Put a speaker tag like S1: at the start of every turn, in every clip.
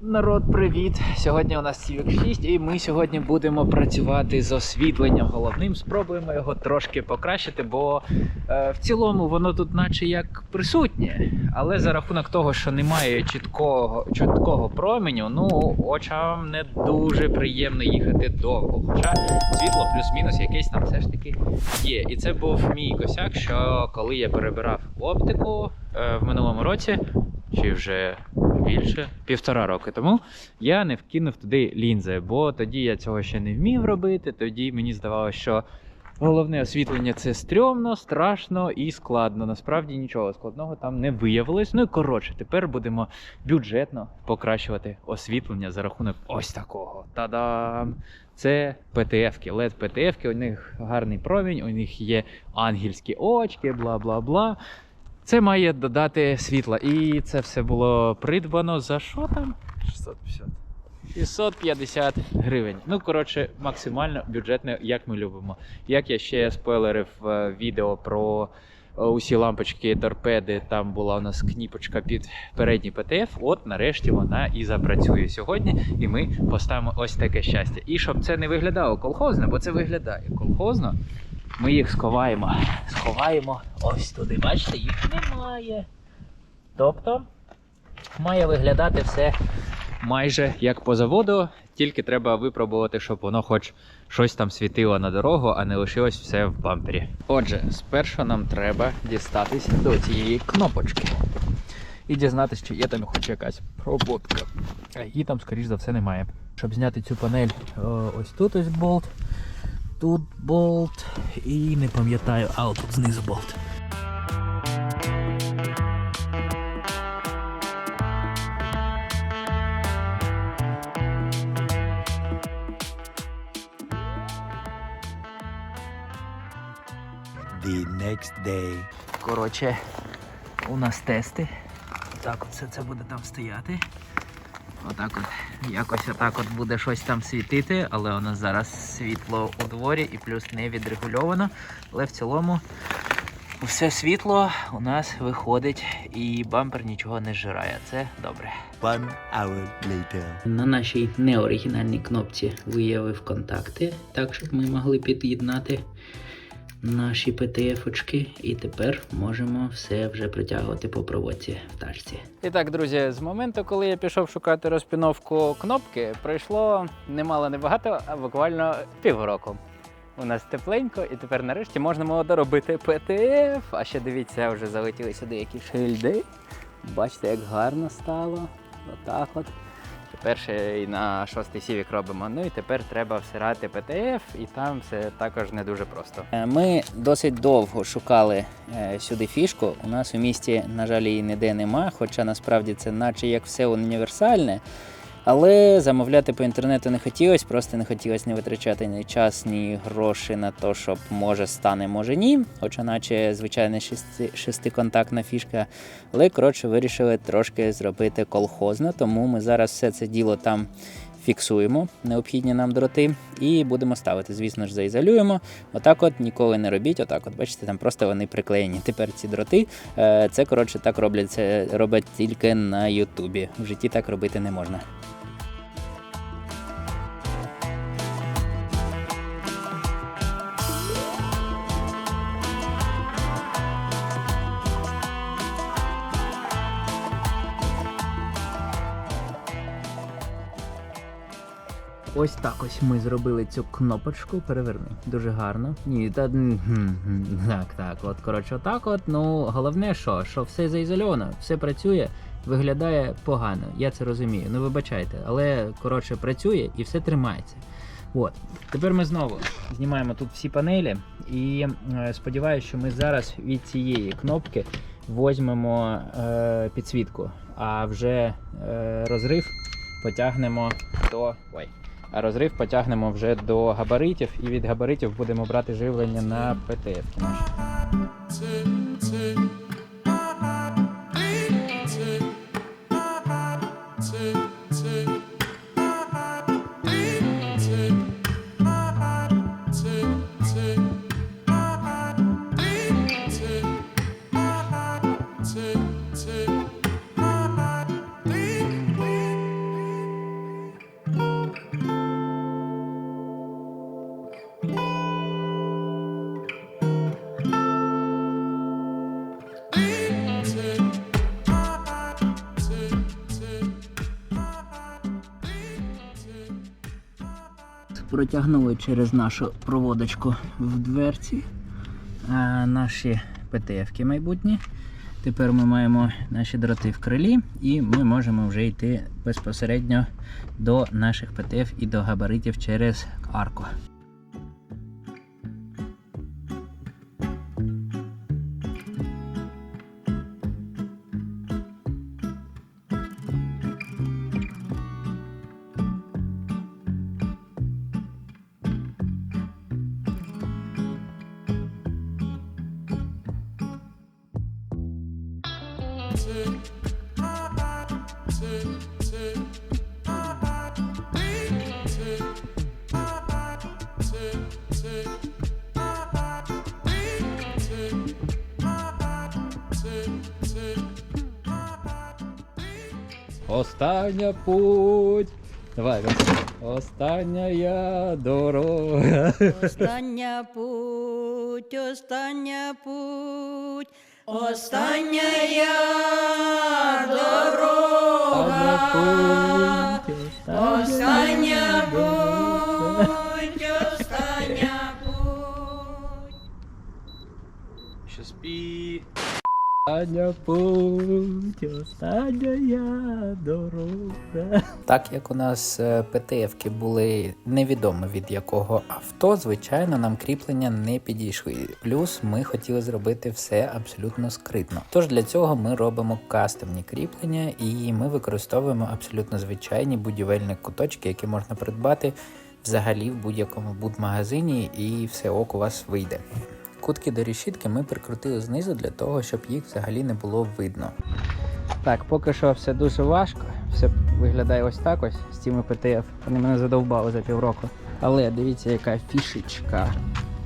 S1: Народ, привіт! Сьогодні у нас Civic 6 і ми сьогодні будемо працювати з освітленням головним. Спробуємо його трошки покращити, бо е, в цілому воно тут наче як присутнє. Але за рахунок того, що немає чіткого, чіткого променю, ну очам не дуже приємно їхати довго. Хоча світло плюс-мінус якесь там все ж таки є. І це був мій косяк, що коли я перебирав оптику е, в минулому році, чи вже більше півтора роки тому я не вкинув туди лінзи, бо тоді я цього ще не вмів робити. Тоді мені здавалося, що головне освітлення це стрьомно, страшно і складно. Насправді нічого складного там не виявилось. Ну і коротше, тепер будемо бюджетно покращувати освітлення за рахунок ось такого. Та-дам! Це ПТФ-ки, LED ПТФ-ки, у них гарний промінь, у них є ангельські очки, бла бла бла. Це має додати світла. І це все було придбано за що там?
S2: 650.
S1: 650 гривень. Ну, коротше, максимально бюджетно, як ми любимо. Як я ще спойлерив відео про е, усі лампочки торпеди, там була у нас кніпочка під передній ПТФ. От нарешті вона і запрацює сьогодні, і ми поставимо ось таке щастя. І щоб це не виглядало колхозно, бо це виглядає колхозно. Ми їх сховаємо. Сховаємо ось туди. Бачите, їх немає. Тобто має виглядати все майже як по заводу, тільки треба випробувати, щоб воно хоч щось там світило на дорогу, а не лишилось все в бампері. Отже, спершу нам треба дістатись до цієї кнопочки. І дізнатися, чи є там хоч якась роботка. А її там, скоріш за все, немає. Щоб зняти цю панель, ось тут ось болт, тут болт, і не пам'ятаю, а тут знизу болт.
S2: The next day.
S1: Коротше, у нас тести. Так все це буде там стояти. Отак от, якось отак от буде щось там світити, але у нас зараз світло у дворі і плюс не відрегульовано. Але в цілому все світло у нас виходить і бампер нічого не зжирає. Це добре.
S2: One hour later.
S1: На нашій неоригінальній кнопці виявив контакти, так щоб ми могли під'єднати наші ПТФ-очки. І тепер можемо все вже притягувати по проводці в тачці. І так, друзі, з моменту, коли я пішов шукати розпіновку кнопки, пройшло немало небагато, а буквально півроку. У нас тепленько, і тепер нарешті можемо доробити ПТФ. А ще дивіться, вже залетіли сюди які шильди. Бачите, як гарно стало. Отак от. І на шостий сівік робимо. Ну і тепер треба всирати ПТФ, і там все також не дуже просто. Ми досить довго шукали е, сюди фішку. У нас у місті, на жаль, її ніде нема, хоча насправді це наче як все універсальне. Але замовляти по інтернету не хотілося, просто не хотілося не витрачати ні час, ні гроші на те, щоб може стане, може ні. Хоча наче звичайна шести, шестиконтактна фішка. Але коротше вирішили трошки зробити колхозно, тому ми зараз все це діло там фіксуємо, необхідні нам дроти, і будемо ставити. Звісно ж, заізолюємо. Отак от ніколи не робіть. Отак, от бачите, там просто вони приклеєні. Тепер ці дроти. е, Це коротше так роблять, це роблять тільки на Ютубі. В житті так робити не можна. Ось так ось ми зробили цю кнопочку. Переверни. Дуже гарно. Ні, та так, так. От коротше, отак. От. Ну головне, що, що все заізольовано, все працює, виглядає погано. Я це розумію. Ну вибачайте, але коротше працює і все тримається. От тепер ми знову знімаємо тут всі панелі, і е, сподіваюся, що ми зараз від цієї кнопки возьмемо е, підсвітку, а вже е, розрив потягнемо до. Ой. А розрив потягнемо вже до габаритів, і від габаритів будемо брати живлення на ПТФ. Протягнули через нашу проводочку в дверці а, наші ПТФ-ки майбутні. Тепер ми маємо наші дроти в крилі, і ми можемо вже йти безпосередньо до наших ПТФ і до габаритів через арку. Остання путь. Давай, Остання я дорога.
S3: Остання путь, остання путь, остання я дорога. Остання путь, остання путь.
S2: Ще спі.
S1: Остання путь, остання дорога. Так як у нас е, ПТФ-ки були невідомо від якого авто, звичайно, нам кріплення не підійшли. Плюс ми хотіли зробити все абсолютно скритно. Тож для цього ми робимо кастомні кріплення і ми використовуємо абсолютно звичайні будівельні куточки, які можна придбати взагалі в будь-якому будмагазині, і все ок у вас вийде. Кутки до решітки ми прикрутили знизу для того, щоб їх взагалі не було видно. Так, поки що все дуже важко. Все виглядає ось так ось з цими ПТФ. Вони мене задовбали за півроку. Але дивіться, яка фішечка.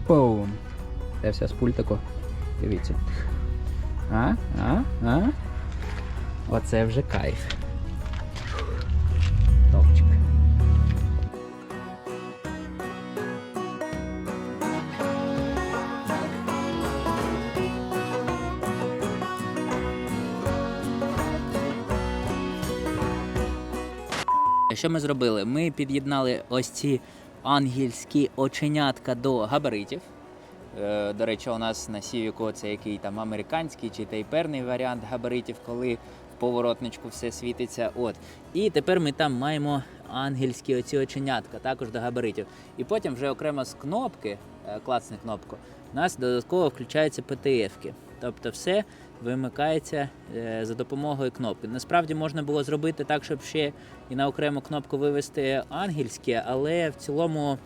S1: Пум! Це все з пультику. Дивіться. А? А? А? Оце вже кайф. Що ми зробили? Ми під'єднали ось ці ангельські оченятка до габаритів. Е, До речі, у нас на Сівіку це який там американський чи тайперний варіант габаритів, коли в поворотничку все світиться. От. І тепер ми там маємо ангельські оці оченятка, також до габаритів. І потім вже окремо з кнопки, е, клацни кнопку, у нас додатково включаються ПТФ-ки. Тобто все вимикається е, за допомогою кнопки. Насправді можна було зробити так, щоб ще і на окрему кнопку вивести ангельське, але в цілому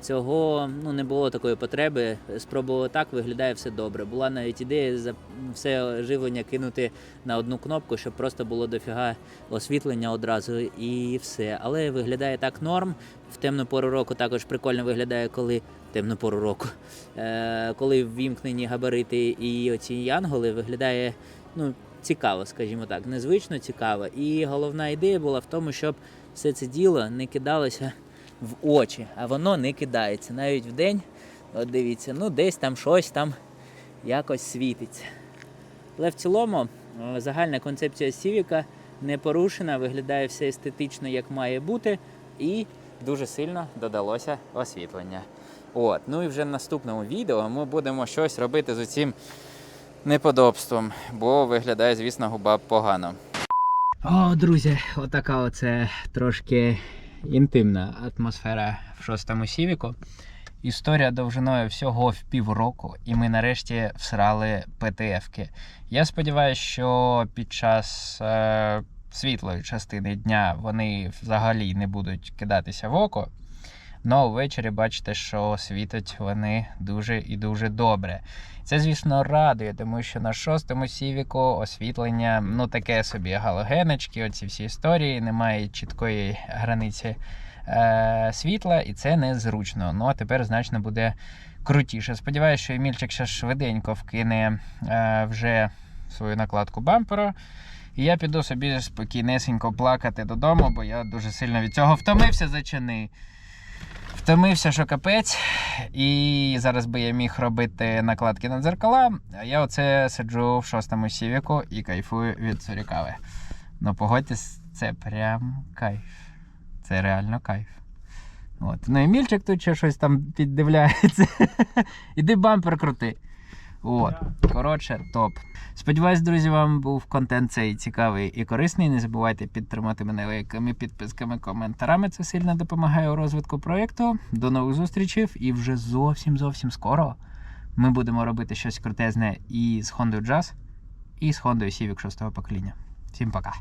S1: цього ну, не було такої потреби. Спробували так, виглядає все добре. Була навіть ідея за все живлення кинути на одну кнопку, щоб просто було дофіга освітлення одразу і все. Але виглядає так норм. В темну пору року також прикольно виглядає, коли темну пору року. Е, коли ввімкнені габарити і оці янголи, виглядає ну, цікаво, скажімо так, незвично цікаво. І головна ідея була в тому, щоб все це діло не кидалося в очі, а воно не кидається. Навіть в день, от дивіться, ну десь там щось там якось світиться. Але в цілому загальна концепція Сівіка не порушена, виглядає все естетично, як має бути, і дуже сильно додалося освітлення. От, ну і вже в наступному відео ми будемо щось робити з цим неподобством, бо виглядає, звісно, губа погано. О, друзі, отака оце трошки інтимна атмосфера в шостому сівіку. Історія довжиною всього в півроку, і ми нарешті всрали ПТФ-ки. Я сподіваюся, що під час е, світлої частини дня вони взагалі не будуть кидатися в око. Но ввечері бачите, що світять вони дуже і дуже добре. Це, звісно, радує, тому що на шостому сівіку освітлення, ну таке собі галогеночки, оці всі історії, немає чіткої границі е, світла, і це незручно. Ну а тепер значно буде крутіше. Сподіваюся, що Емільчик ще швиденько вкине е, вже свою накладку бамперу. І я піду собі спокійнесенько плакати додому, бо я дуже сильно від цього втомився за чини. Втомився, що капець, і зараз би я міг робити накладки на дзеркала. А я оце сиджу в шостому сівіку і кайфую від сурікави. Ну, погодьтесь, це прям кайф. Це реально кайф. От. Ну, Мільчик тут ще щось там піддивляється. Іди бампер крути. От. Коротше, топ. Сподіваюсь, друзі, вам був контент цей цікавий і корисний. Не забувайте підтримати мене лайками, підписками, коментарами. Це сильно допомагає у розвитку проєкту. До нових зустрічей і вже зовсім зовсім скоро ми будемо робити щось крутезне і з Honda Jazz, і з Honda Civic 6 покоління. Всім пока!